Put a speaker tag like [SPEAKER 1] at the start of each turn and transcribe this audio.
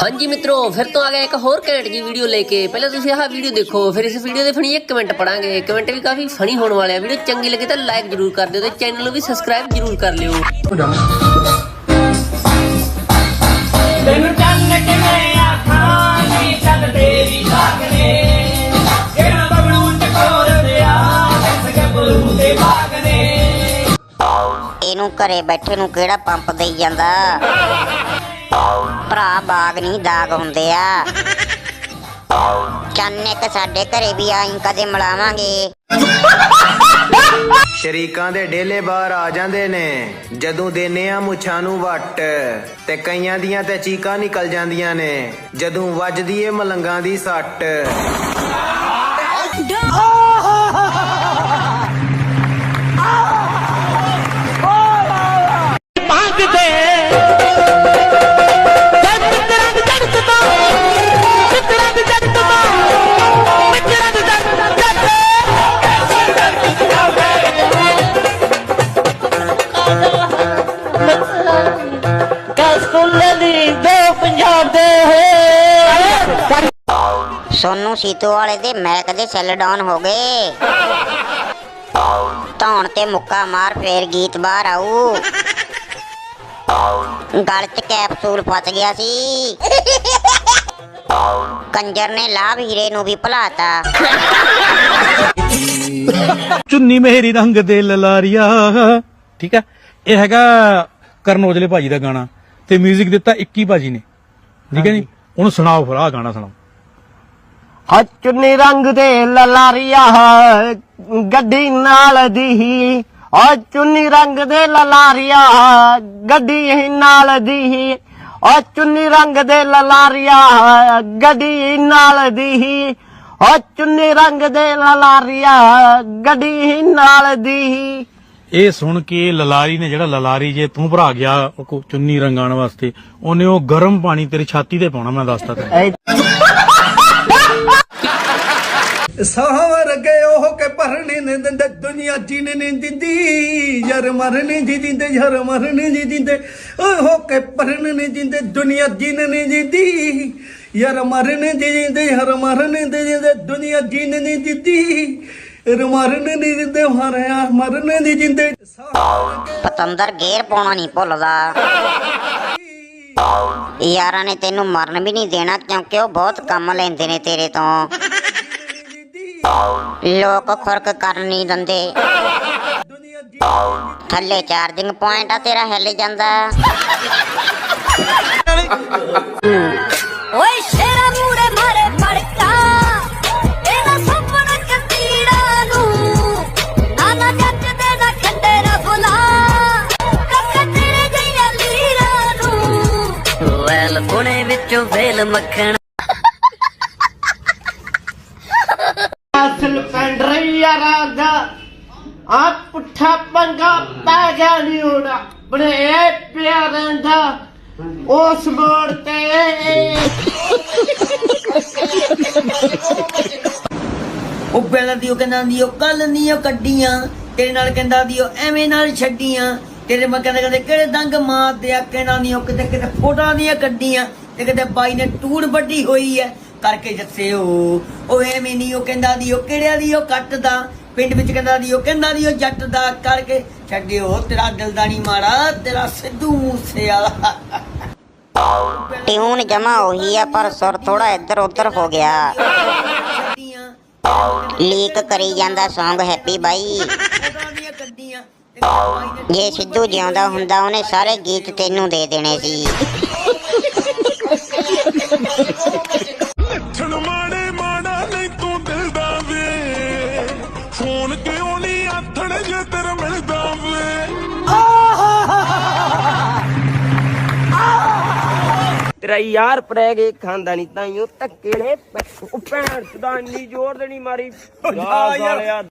[SPEAKER 1] ਹਾਂਜੀ ਮਿੱਤਰੋ, ਫਿਰ ਤੋਂ ਆ ਗਿਆ ਇੱਕ ਹੋਰ ਘੈਂਟ ਜੀ ਵੀਡੀਓ ਲੈ ਕੇ। ਪਹਿਲਾਂ ਤੁਸੀਂ ਆਹ ਵੀਡੀਓ ਦੇਖੋ, ਫਿਰ ਇਸ ਵੀਡੀਓ ਦੇ ਫਣੀ ਇੱਕ ਕਮੈਂਟ ਪੜਾਂਗੇ। ਕਮੈਂਟ ਵੀ ਕਾਫੀ ਫਣੀ ਹੋਣ ਵਾਲੇ ਆ। ਵੀਡੀਓ ਚੰਗੀ ਲੱਗੇ ਤਾਂ ਲਾਈਕ ਜਰੂਰ ਕਰ ਦਿਓ ਤੇ ਚੈਨਲ ਨੂੰ ਵੀ ਸਬਸਕ੍ਰਾਈਬ ਜਰੂਰ ਕਰ ਲਿਓ।
[SPEAKER 2] ਇਹਨੂੰ ਘਰੇ ਬੈਠੇ ਨੂੰ ਕਿਹੜਾ ਪੰਪ ਦੇਈ ਜਾਂਦਾ? ਭਰਾ ਬਾਗ ਨਹੀਂ ਦਾਗ ਹੁੰਦੇ ਆ। ਚੰਨੇ ਕ ਸਾਡੇ ਘਰੇ ਵੀ ਆਈ, ਕਦੇ ਮਿਲਾਵਾਂਗੇ।
[SPEAKER 3] ਸ਼ਰੀਕਾਂ ਦੇ ਡੇਲੇ ਬਾਹਰ ਆ ਜਾਂਦੇ ਨੇ, ਜਦੋਂ ਦੇਨੇ ਆ ਮੁੱਛਾਂ ਨੂੰ ਵੱਟ, ਤੇ ਕਈਆਂ ਦੀਆਂ ਤੇ ਚੀਕਾਂ ਨਿਕਲ ਜਾਂਦੀਆਂ ਨੇ, ਜਦੋਂ ਵੱਜਦੀ ਏ ਮਲੰਗਾਂ ਦੀ ਸੱਟ।
[SPEAKER 2] ਸੋਨੂ ਸੀਤੋ ਵਾਲੇ ਦੇ ਮੈਕ ਦੇ ਸੈੱਲ ਡਾਊਨ ਹੋ ਗਏ। ਧੌਣ ਤੇ ਮੁੱਕਾ ਮਾਰ ਫੇਰ ਗੀਤ ਬਾਹਰ ਆਊ। ਗਲ 'ਚ ਕੈਪਸੂਲ ਫਸ ਗਿਆ ਸੀ। ਕੰਜਰ ਨੇ ਲਾਭ ਹੀਰੇ ਨੂੰ ਵੀ ਭੁਲਾਤਾ।
[SPEAKER 4] ਚੁੰਨੀ ਮੇਰੀ ਰੰਗ ਦੇ ਲਲਾਰੀਆ। ਠੀਕ ਹੈ ਇਹ ਹੈਗਾ ਕਰਨ ਔਜਲੇ ਭਾਜੀ ਦਾ ਗਾਣਾ ਤੇ 뮤직 ਦਿੱਤਾ 21 ਭਾਜੀ ਨੇ। ਠੀਕ ਹੈ ਜੀ? ਉਹਨੂੰ ਸੁਣਾਓ ਫਿਰ ਆਹ ਗਾਣਾ ਸੁਣਾਓ।
[SPEAKER 5] ਹਾ ਚੁੰਨੀ ਰੰਗ ਦੇ ਲਲਾਰੀਆ ਗੱਡੀ ਨਾਲ ਦੀ। ਹਾ ਚੁੰਨੀ ਰੰਗ ਦੇ ਲਲਾਰੀਆ ਗੱਡੀ ਨਾਲ ਦੀ। ਹਾ ਚੁੰਨੀ ਰੰਗ ਦੇ ਲਲਾਰੀਆ ਗੱਡੀ ਨਾਲ ਦੀ। ਹਾ ਚੁੰਨੀ ਰੰਗ ਦੇ ਲਲਾਰੀਆ ਗੱਡੀ ਨਾਲ ਦੀ।
[SPEAKER 4] ਇਹ ਸੁਣ ਕੇ ਲਲਾਰੀ ਨੇ ਜਿਹੜਾ ਲਲਾਰੀ ਜੇ ਤੂੰ ਭਰਾ ਗਿਆ ਉਹ ਚੁੰਨੀ ਰੰਗਾਣ ਵਾਸਤੇ ਉਹਨੇ ਉਹ ਗਰਮ ਪਾਣੀ ਤੇਰੀ ਛਾਤੀ ਤੇ ਪਾਉਣਾ ਮੈਂ ਦੱਸਤਾ ਤੈਨੂੰ।
[SPEAKER 6] ਸਾਹ ਗਏ ਉਹ ਕੇ ਭਰਨੇ ਨੇ ਦਿੰਦੇ, ਦੁਨੀਆ ਜੀਣੇ ਨਹੀਂ ਦਿੰਦੀ। ਯਾਰ ਮਰਨੇ ਦੀ ਦਿੰਦੇ, ਯਾਰ ਮਰਨੇ ਦੀ ਦਿੰਦੇ। ਓਏ ਕੇ ਭਰਨੇ ਨਹੀਂ ਦਿੰਦੇ, ਦੁਨੀਆ ਜੀਣੇ ਨਹੀਂ ਦਿੰਦੀ। ਯਾਰ ਮਰਨੇ ਦੀ ਦਿੰਦੇ, ਯਾਰ ਮਰਨੇ ਦੀ ਦਿੰਦੇ, ਦੁਨੀਆ ਜੀਣੇ ਨਹੀਂ ਦਿੰਦੀ। ਯਾਰ ਮਰਨੇ ਨਹੀਂ ਦਿੰਦੇ ਮਾਰਿਆ ਮਰਨੇ ਨਹੀਂ ਦਿੰਦੇ
[SPEAKER 2] ਪਤੰਦਰ ਗੇਰ ਪਾਉਣਾ ਨਹੀਂ ਭੁੱਲਦਾ। ਯਾਰਾਂ ਨੇ ਤੈਨੂੰ ਮਰਨ ਵੀ ਨਹੀਂ ਦੇਣਾ ਕਿਉਂਕਿ ਉਹ ਬਹੁਤ ਕੰਮ ਲੈਂਦੇ ਨੇ ਤੇਰੇ ਤੋਂ। ਲੋਕ ਖੁਰਕ ਕਰਨ ਨਹੀਂ ਦਿੰਦੇ। ਥੱਲੇ ਚਾਰਜਿੰਗ ਪੁਆਇੰਟ ਆ ਤੇਰਾ ਹਿੱਲ ਜਾਂਦਾ।
[SPEAKER 7] ਓਏ ਸ਼ੇਰਾ ਮੂਰੇ ਮਾਰੇ ਫੜਕਾ ਇਹਦਾ ਸੁਪਨਾ ਕੰਤੀੜਾ ਨੂੰ। ਨਾਨਾ ਜੱਟ ਦੇ ਨਾ ਖੰਡੇ ਨਾ ਫੁਲਾ ਕੱਕ ਤੇਰੇ ਜਈਆ ਲੀਰਾ ਨੂੰ।
[SPEAKER 1] ਵੈਲ ਪੁਣੇ ਵਿੱਚੋਂ ਵੇਲ ਮੱਖਣ
[SPEAKER 5] ਅਸਲ ਪੈਂਡ ਆ ਪੁੱਠਾ ਪੰਗਾ ਪੈ ਗਿਆ ਨੀ ਹੋਣਾ ਬੜੇ ਪਿਆਰਾਂ ਦਾ ਉਸ ਮੋੜ ਤੇ।
[SPEAKER 8] ਉਹ ਪਹਿਲਾਂ ਦੀ ਉਹ ਕਹਿੰਦਾ ਦੀ ਉਹ ਕੱਲ ਨਹੀਂ ਉਹ ਕੱਢੀਆਂ। ਤੇਰੇ ਨਾਲ ਕਹਿੰਦਾ ਦੀ ਉਹ ਐਵੇਂ ਨਾਲ ਛੱਡੀਆਂ। ਤੇਰੇ ਮੈਂ ਕਹਿੰਦਾ ਕਹਿੰਦੇ, ਕਿਹੜੇ ਦੰਗ ਮਾਰਦੇ ਆ, ਕਹਿੰਦਾ ਦੀ ਉਹ ਕਿਤੇ ਕਿਤੇ ਫੋਟੋਆਂ ਦੀਆਂ ਕੱਢੀਆਂ। ਤੇ ਕਿਤੇ ਬਾਈ ਨੇ ਟੂੜ ਵੱਡੀ ਹੋਈ ਐ ਕਰਕੇ ਜੱਸੇ ਉਹ ਉਹ ਐਵੇਂ ਨਹੀਂ ਉਹ ਕਹਿੰਦਾ ਦੀ ਉਹ ਕਿਹੜਿਆਂ ਦੀ ਉਹ ਕੱਟਦਾ? ਪਿੰਡ ਵਿੱਚ ਕਹਿੰਦਾ ਦੀ ਉਹ ਕਹਿੰਦਾ ਦੀ ਉਹ ਜੱਟ ਦਾ ਕਰਕੇ ਛੱਡਿਓ ਤੇਰਾ ਦਿਲ ਦਾ ਨਹੀਂ ਮਾਰਾ ਤੇਰਾ ਸਿੱਧੂ ਮੂਸੇ ਵਾਲਾ
[SPEAKER 2] ਟਿਊਨ ਜਮਾ ਉਹੀ ਆ ਪਰ ਸੁਰ ਥੋੜਾ ਇੱਧਰ ਉੱਧਰ ਹੋ ਗਿਆ। ਲੀਕ ਕਰੀ ਜਾਂਦਾ Song ਹੈਪੀ ਬਾਈ। ਜੇ ਸਿੱਧੂ ਜਿਉਂਦਾ ਹੁੰਦਾ ਉਹਨੇ ਸਾਰੇ ਗੀਤ ਤੈਨੂੰ ਦੇ ਦੇਣੇ ਸੀ।
[SPEAKER 9] ਫੋਨ ਕਿਉਂ ਨਹੀਂ ਆਥਣ ਜੇ ਤੇਰਾ ਮਿਲਦਾ ਵੇ?
[SPEAKER 5] ਤੇਰਾ ਯਾਰ ਪੜੈ ਗਏ ਖਾਨਦਾਨੀ ਤਾਈਓ ਧੱਕੇ ਨੇ। ਉਹ ਭੈਣ ਚਦਾ ਇੰਨੀ ਜ਼ੋਰ ਦੇਣੀ ਮਾਰੀ। ਯਾਰ।